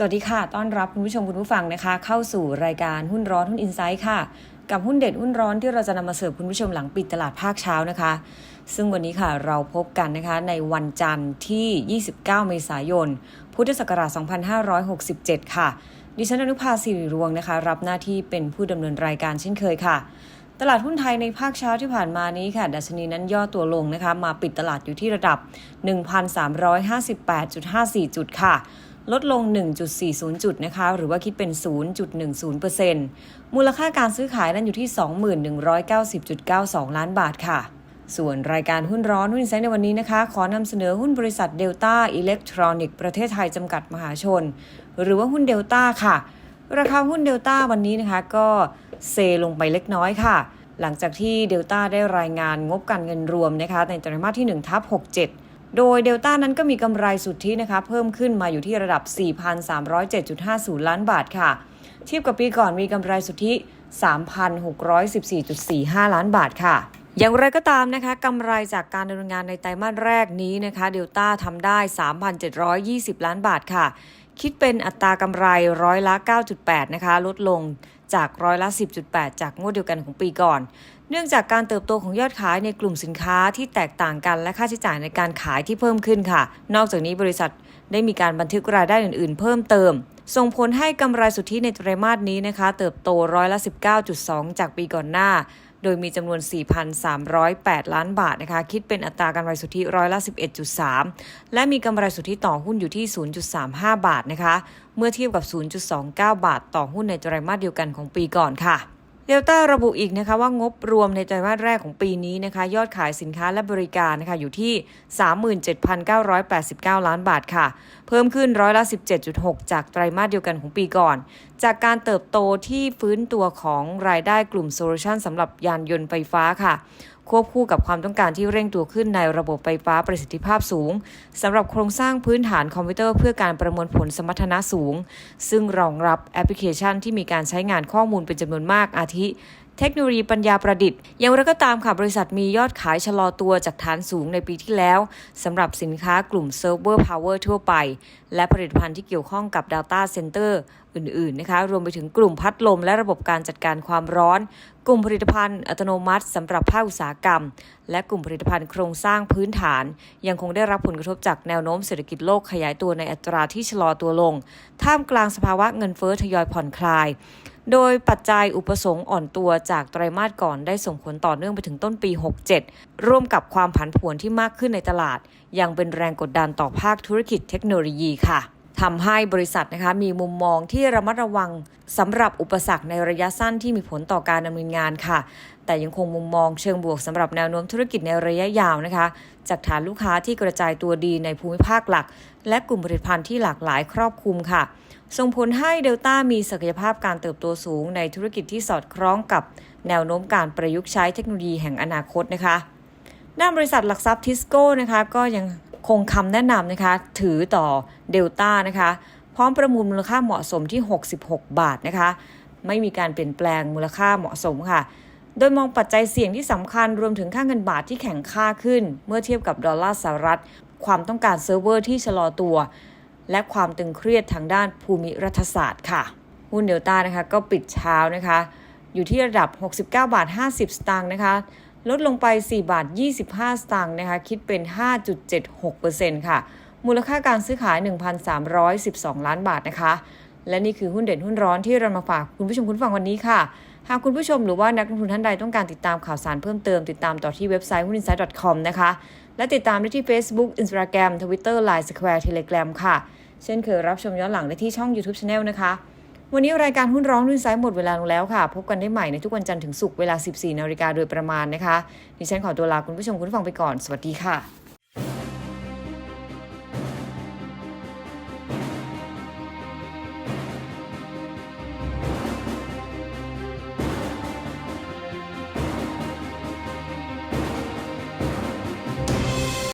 สวัสดีค่ะ ต้อนรับคุณผู้ชมคุณผู้ฟังนะคะ เข้าสู่รายการหุ้นร้อนหุ้นอินไซต์ค่ะ กับหุ้นเด็ดหุ้นร้อนที่เราจะนำมาเสิร์ฟคุณผู้ชมหลังปิดตลาดภาคเช้านะคะ ซึ่งวันนี้ค่ะเราพบกันนะคะในวันจันทร์ที่ 29 เมษายน พุทธศักราช 2567 ค่ะ ดิฉันอนุภาสิริรวงนะคะ รับหน้าที่เป็นผู้ดำเนินรายการเช่นเคยค่ะ ตลาดหุ้นไทยในภาคเช้าที่ผ่านมานี้ค่ะ ดัชนีนั้นย่อตัวลงนะคะ มาปิดตลาดอยู่ที่ระดับ 1,358.54 จุดค่ะ ลดลง 1.40 จุดนะคะ หรือว่าคิดเป็น 0.10%มูลค่าการซื้อขายนั้นอยู่ที่ 2190.92 ล้านบาทค่ะ ส่วนรายการหุ้นร้อนหุ้นไซด์ในวันนี้นะคะ ขอนำเสนอหุ้นบริษัทเดลต้าอิเล็กทรอนิกส์ประเทศไทยจำกัดมหาชน หรือว่าหุ้นเดลต้าค่ะ ราคาหุ้นเดลต้าวันนี้นะคะก็เซลงไปเล็กน้อยค่ะ หลังจากที่เดลต้าได้รายงานงบการเงินรวมนะคะในไตรมาสที่1ทับ67 โดยเดลต้านั้นก็มีกำไรสุทธินะคะเพิ่มขึ้นมาอยู่ที่ระดับ 4,307.50 ล้านบาทค่ะ เทียบกับปีก่อนมีกำไรสุทธิ 3,614.45 ล้านบาทค่ะ อย่างไรก็ตามนะคะกำไรจากการดำเนินงานในไตรมาสแรกนี้นะคะเดลต้าทำได้ 3,720 ล้านบาทค่ะ คิดเป็นอัตรากำไรร้อยละ 9.8 นะคะ ลดลงจากร้อยละ 10.8 จากงวดเดียวกันของปีก่อน เนื่องจากการเติบโตของยอดขายในกลุ่มสินค้าที่แตกต่างกันและค่าใช้จ่ายในการขายที่เพิ่มขึ้นค่ะ นอกจากนี้บริษัทได้มีการบันทึกรายได้อื่น ๆ เพิ่มเติม ส่งผลให้กำไรสุทธิในไตรมาสนี้นะคะ เติบโตร้อยละ 19.2 จากปีก่อนหน้า โดยมีจำนวน 4,308 ล้านบาทนะคะ คิดเป็นอัตรากำไรสุทธิร้อยละ 11.3 และมีกำไรสุทธิต่อหุ้นอยู่ที่ 0.35 บาทนะคะ เมื่อเทียบกับ 0.29 บาท ต่อหุ้นในไตรมาสเดียวกันของปีก่อนค่ะ เดลต้าระบุอีกนะคะว่างบรวมในไตรมาสแรกของปีนี้นะคะยอดขายสินค้าและบริการนะคะอยู่ที่ 37,989 ล้านบาทค่ะ เพิ่มขึ้นร้อยละ 17.6 จากไตรมาสเดียวกันของปีก่อน จากการเติบโตที่ฟื้นตัวของรายได้กลุ่มโซลูชันสำหรับยานยนต์ไฟฟ้าค่ะ ควบคู่กับความต้องการที่เร่งตัวขึ้นในระบบไฟฟ้าประสิทธิภาพสูงสำหรับโครงสร้างพื้นฐานคอมพิวเตอร์เพื่อการประมวลผลสมรรถนะสูง ซึ่งรองรับแอปพลิเคชันที่มีการใช้งานข้อมูลเป็นจำนวนมากอาทิ เทคโนโลยีปัญญาประดิษฐ์อย่างไรก็ตามค่ะบริษัทมียอดขายชะลอตัวจากฐานสูงในปีที่แล้วสำหรับสินค้ากลุ่มเซิร์ฟเวอร์พาวเวอร์ทั่วไป และผลิตภัณฑ์ที่เกี่ยวข้องกับ Data Center อื่นๆนะคะรวมไปถึงกลุ่มพัดลมและระบบการจัดการความร้อน กลุ่มผลิตภัณฑ์อัตโนมัติสำหรับภาคอุตสาหกรรม และกลุ่มผลิตภัณฑ์โครงสร้างพื้นฐาน ยังคงได้รับผลกระทบจากแนวโน้มเศรษฐกิจโลกขยายตัวในอัตราที่ชะลอตัวลง ท่ามกลางสภาวะเงินเฟ้อทยอยผ่อนคลาย โดยปัจจัยอุปสงค์อ่อนตัวจากไตรมาสก่อนได้ส่งผลต่อเนื่องไปถึงต้นปี 67 ร่วมกับความผันผวนที่มากขึ้นในตลาด ยังเป็นแรงกดดันต่อภาคธุรกิจเทคโนโลยีค่ะ ทำให้บริษัทนะคะมีมุมมองที่ระมัดระวังสำหรับอุปสรรคในระยะสั้นที่มีผลต่อการดำเนินงานค่ะ แต่ยังคงมุมมองเชิงบวกสำหรับแนวโน้มธุรกิจในระยะยาวนะคะ จากฐานลูกค้าที่กระจายตัวดีในภูมิภาคหลัก และกลุ่มผลิตภัณฑ์ที่หลากหลายครอบคลุมค่ะ ส่งผลให้เดลต้ามีศักยภาพการเติบโตสูงในธุรกิจที่สอดคล้องกับแนวโน้มการประยุกต์ใช้เทคโนโลยีแห่งอนาคตนะคะด้านบริษัทหลักทรัพย์ทิสโก้นะคะก็ยัง คงคำแนะนำนะคะ ถือต่อเดลต้านะคะ พร้อมประมูลมูลค่าเหมาะสมที่ 66 บาทนะคะ ไม่มีการเปลี่ยนแปลงมูลค่าเหมาะสมค่ะ โดยมองปัจจัยเสี่ยงที่สำคัญรวมถึงค่าเงินบาทที่แข็งค่าขึ้น เมื่อเทียบกับดอลลาร์สหรัฐ ความต้องการเซิร์ฟเวอร์ที่ชะลอตัว และความตึงเครียดทางด้านภูมิรัฐศาสตร์ค่ะ หุ้นเดลต้านะคะก็ปิดเช้านะคะ อยู่ที่ระดับ 69 บาท 50 สตางค์นะคะ ลดลงไป 4 บาท 25 สตางค์นะคะ คิดเป็น 5.76%ค่ะ มูลค่าการซื้อขาย 1,312 ล้านบาทนะคะ และนี่คือหุ้นเด่นหุ้นร้อนที่เรามาฝากคุณผู้ชมคุณฟังวันนี้ค่ะ หากคุณผู้ชมหรือว่านักลงทุนท่านใดต้องการติดตามข่าวสารเพิ่มเติมติดตามต่อที่เว็บไซต์หุ้น insight com นะคะ และติดตามได้ที่ Facebook Instagram Twitter Line Square Telegram ค่ะ เช่นเคยรับชมย้อนหลังได้ที่ช่อง YouTube Channel นะคะ วันนี้รายการหุ้นร้องหุ้นซ้ายหมดเวลาลงแล้วค่ะ พบกันได้ใหม่ในทุกวันจันทร์ถึงศุกร์เวลา 14นาฬิกาโดยประมาณนะคะ ดิฉันขอตัวลาคุณผู้ชมคุณผู้ฟังไปก่อน สวัสดีค่ะ